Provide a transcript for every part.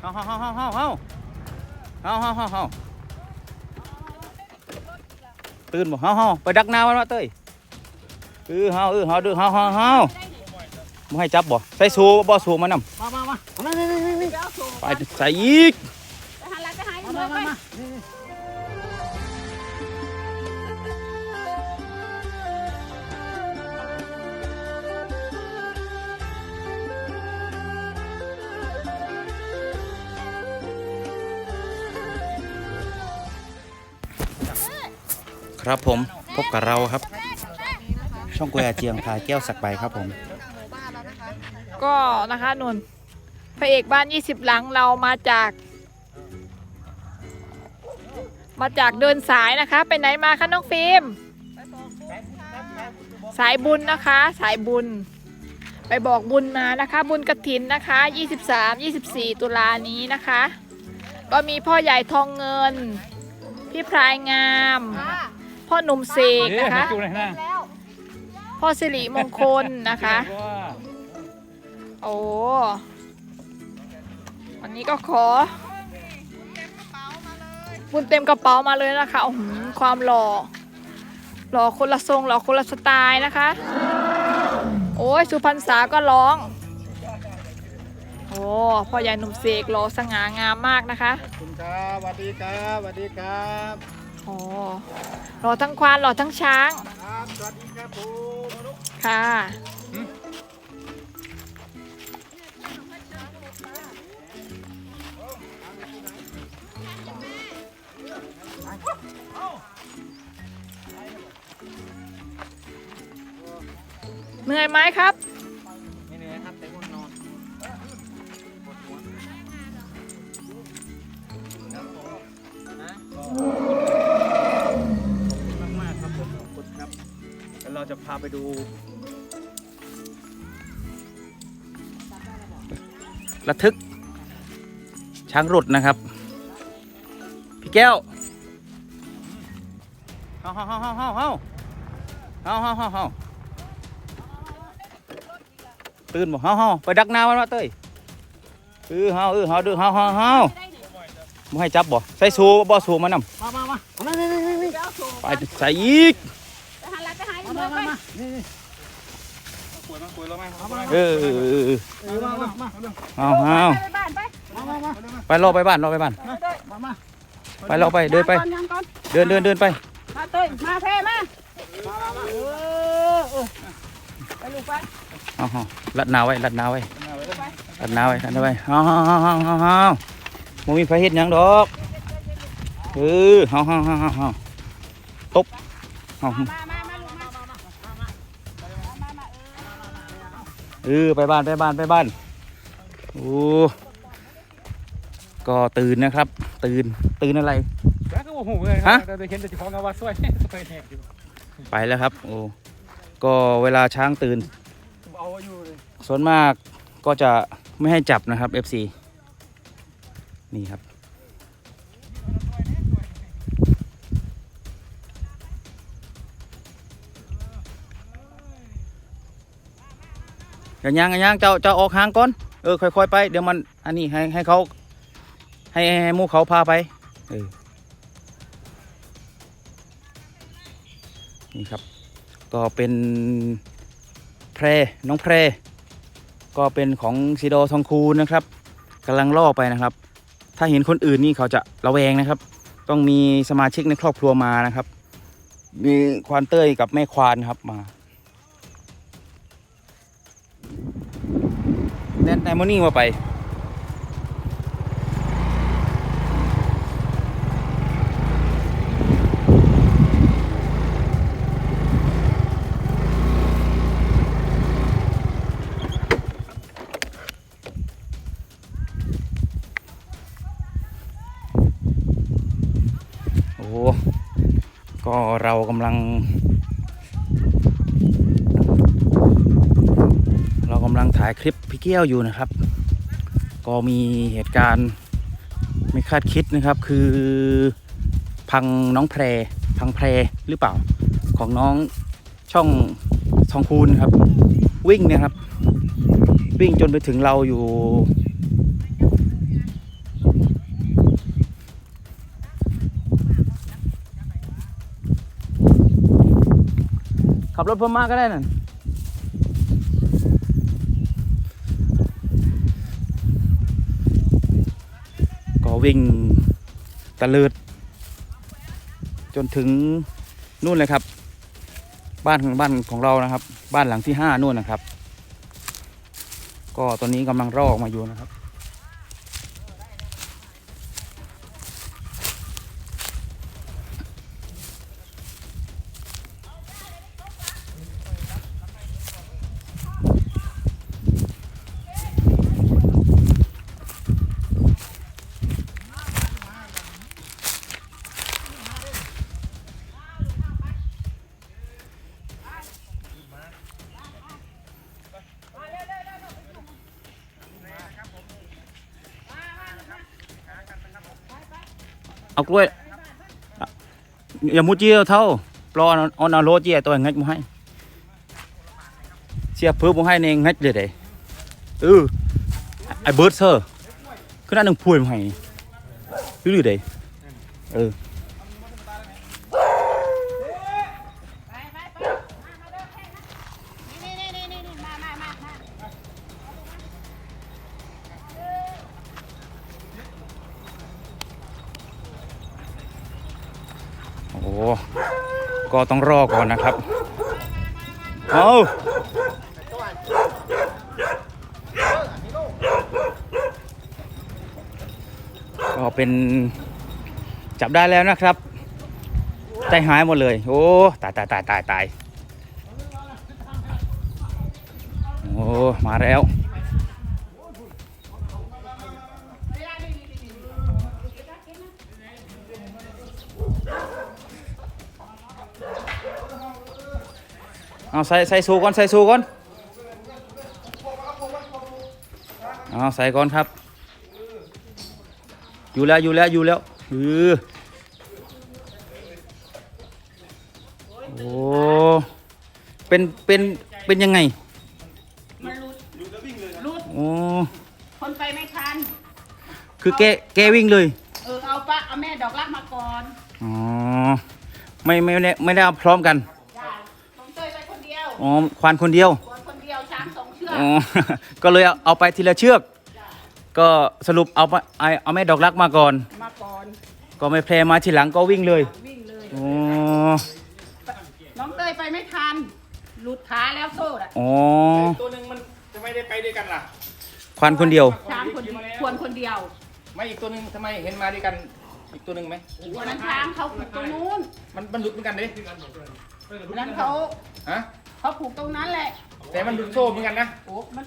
เฮาเฮาเฮาเฮาเฮาเฮาเฮาเฮาเฮาเฮาตื่นบ่เฮาเฮาไปดักหน้ามันวะเต้ยเออเฮาเออเฮาเด้อเฮาเฮาเฮาบ่ให้จับบ่ใส่สูบ่สูมันนำมามามามานี่นี่นี่นี่ไปใส่อีกไปหาลักไปหามาเมืมาองไปมา ครับผมพบกับเราครับ ช่องกวยอาเจียงพาแก้วสักใบครับผม ก็นะคะนุ่นพระเอกบ้าน 20 หลังเรามาจาก มาจากเดินสายนะคะ ไปไหนมาคะน้องฟิล์มสายบุญนะคะ สายบุญ ไปบอกบุญมานะคะ บุญกระถินนะคะ 23 24 ตุลานี้นะคะ ก็มีพ่อใหญ่ทองเงิน พี่พรายงาม พ่อหนุ่มเสกนะคะพ่อสิริมงคลนะคะ โอ้วันนี้ก็ขอบุญเต็มกระเป๋ามาเลยนะคะอื้อหือความหล่อหล่อคนละทรงหล่อคนละสไตล์นะคะ โอ้ยสุพรรณษาก็ร้องโอ้พ่อใหญ่หนุ่มเสกหล่อสง่างามมากนะคะคุณครับสวัสดีครับสวัสดีครับ โอ้หล่อทั้งควานหล่อทั้งช้าง ครับสวัสดีครับผมค่ะ เหนื่อยไหมครับ จะพาไปดูระทึก ช้างรุดนะครับ พี่แก้วเฮาเฮาเฮาเฮาเฮาเฮาเฮาเฮาเฮาเฮาตื่นบ่เฮาเฮาไปดักหน้ามันวะเต้ยเออเฮาเออเฮาเด้อเฮาเฮาเฮาบ่ให้จับบ่ใส่สูบ่สูมันนำมามามามานี่นี่นี่นี่ไปใส่อีกไปหา ลักไปหามาเมืมาองไปมามานี่นี่เออเออเออเออเออมามามาเอาเอาไปบ้านไปมามามาไปรอไปบ้านรอไปบ้าน มามาไปรอไปเดินไปก่อนยังก่อนเดินเดินเดินไป มาเต้ยมาเพ่มาเออเออไปลูกไปเอาเอาลัดหนาไว้ลัดหนาไว้ลัดหนาไว้ลัดหนาไว้เอาเอาเอาเอาเอาเอาบ่มีไฟเฮ็ดหยังดอกเออเอาเอาเอาเอาเอาตบเอา มามามาลูกมา เออไปบ้านไปบ้านไปบ้านโอ้ก็ตื่นนะครับ ตื่นตื่นอะไรแล้วก็โอ้โหเลยฮะเราเห็นแต่เจ้าของงานวัดสวยสวยแหกอยู่ไปแล้วครับ โอ้ก็เวลาช้างตื่นเอาอยู่เลยส่วนมากก็จะไม่ให้จับนะครับ FC นี่ครับ อย่าย่างอย่าย่างเจ้าเจ้าออกห่างก่อนเออค่อยๆไปเดี๋ยวมันอันนี้ให้ให้เขาให้ให้หมูเขาพาไปเออนี่ครับ ก็เป็นแพรน้องแพรก็เป็นของซีโดทองคูนะครับกำลังล่อไปนะครับ ถ้าเห็นคนอื่นนี่เขาจะระแวงนะครับ ต้องมีสมาชิกในครอบครัวมานะครับ มีควานเต้ยกับแม่ควานครับมา แนนไนมอนี่มาไปโอ้ก็เรากำลังายคลิปพี่เกี้ยวอยู่นะครับ ก็มีเหตุการณ์ไม่คาดคิดนะครับ คือพังน้องแพร พังแพรหรือเปล่า ของน้องช่องทองคูณครับ วิ่งนะครับ วิ่งจนไปถึงเราอยู่ ขับรถเพิ่มมากก็ได้นั่น วิ่งตะเลิด จนถึงนู่นเลยครับ บ้านของบ้านของเรานะครับ บ้านหลังที่ห้านู่นนะครับ ก็ตอนนี้กำลังรอออกมาอยู่นะครับ เอากล้วยอย่ามุดเจียวเท่าปลอออนเอาโลเจียตัวงัดมาให้เสียเพิ่มมาให้เนงงัดเลยเด้เออไอ้เบิร์ดเซอร์คือนั่นหนึ่งพูดมาให้หรือเด้เออ ก็ต้องรอก่อนนะครับ เอาก็เป็นจับได้แล้วนะครับ ใจหายหมดเลย โอ้ ตายตายตายตายตายโอ้ มาแล้ว เอาใส่ใส่สูก่อนใส่สูก่อนเอาใส่ก่อนครับ อยู่แล้วอยู่แล้วอยู่แล้วเออโอ้เป็นเป็นเป็นยังไงมันรุดรุดโอ้คนไปไม่ทันคือแกแกวิ่งเลยเออเอาปะเอาแม่ดอกรักมาก่อนอ๋อไม่ไม่ได้ไม่ได้เอาพร้อมกันจ้าน้องเต้ยไปคนเดียว อ๋อควานคนเดียวคนคนเดียวช้างสองเชือกอ๋อ ก็เลยเอาเอาไปทีละเชือก ก็สรุปเอาไปเอาเอาแม่ดอกรักมาก่อน มาก่อนก็ไม่แพรมาทีหลังก็วิ่งเลยวิ่งเลยอ๋อน้องเต้ยไปไม่ทันหลุดขาแล้วโซ่อะอ๋อตัวหนึ่งมันจะไม่ได้ไปด้วยกันล่ะ ควานคนเดียว ช้างคนควรคนเดียวไม่อีกตัวหนึ่งทำไมเห็นมาด้วยกันอีกตัวหนึ่งไหมวันนั้นช้างเขาผูกตรงนู้นมันมันหลุดเหมือนกันดิวันนั้นเขาฮะ เขาผูกตรงนั้นแหละ แต่มันหลุดโซ่เหมือนกันนะโอ้มัน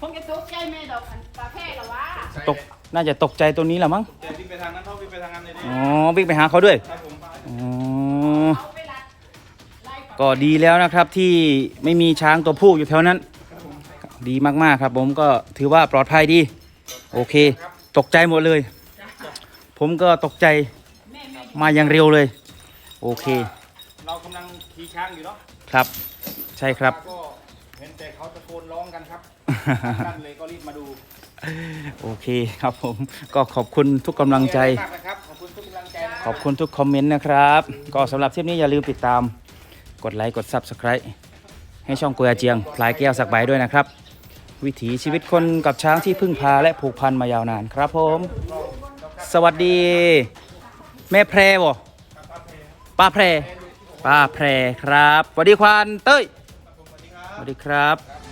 คงจะตกใจแม่ดอกอันปลาแพร่หรอวะตกน่าจะตกใจตัวนี้แหละมั้งแต่วิ่งไปทางนั้นเขาวิ่งไปทางนั้นเลยดิอ๋อวิ่งไปหาเขาด้วยครับผมอ๋อเอาไปรัดไล่ปลา ก็ดีแล้วนะครับที่ไม่มีช้างตัวผู้อยู่แถวนั้น ดีมากๆครับ ผมก็ถือว่าปลอดภัยดี โอเค ตกใจหมดเลย ผมก็ตกใจแม่แม่มาอย่างเร็วเลย โอเค เรากำลังขี่ช้างอยู่เนาะครับ ใช่ครับ ก็เห็นแต่เขาตะโกนร้องกันครับนั่นเลยก็รีบมาดูโอเคครับผมก็ขอบคุณทุกกำลังใจมากนะครับขอบคุณทุกกำลังใจนะขอบคุณทุกคอมเมนต์นะครับ ก็สำหรับคลิปนี้อย่าลืมติดตาม กดไลค์ กด Subscribe ให้ช่องกุยอาเจียง พลายแก้วสักใบด้วยนะครับ วิถีชีวิตคนกับช้างที่พึ่งพาและผูกพันมายาวนานครับผม สวัสดี แม่แพรบ่ป้าแพรป้าแพรครับสวัสดีควานเต้ยสวัส ดีครับ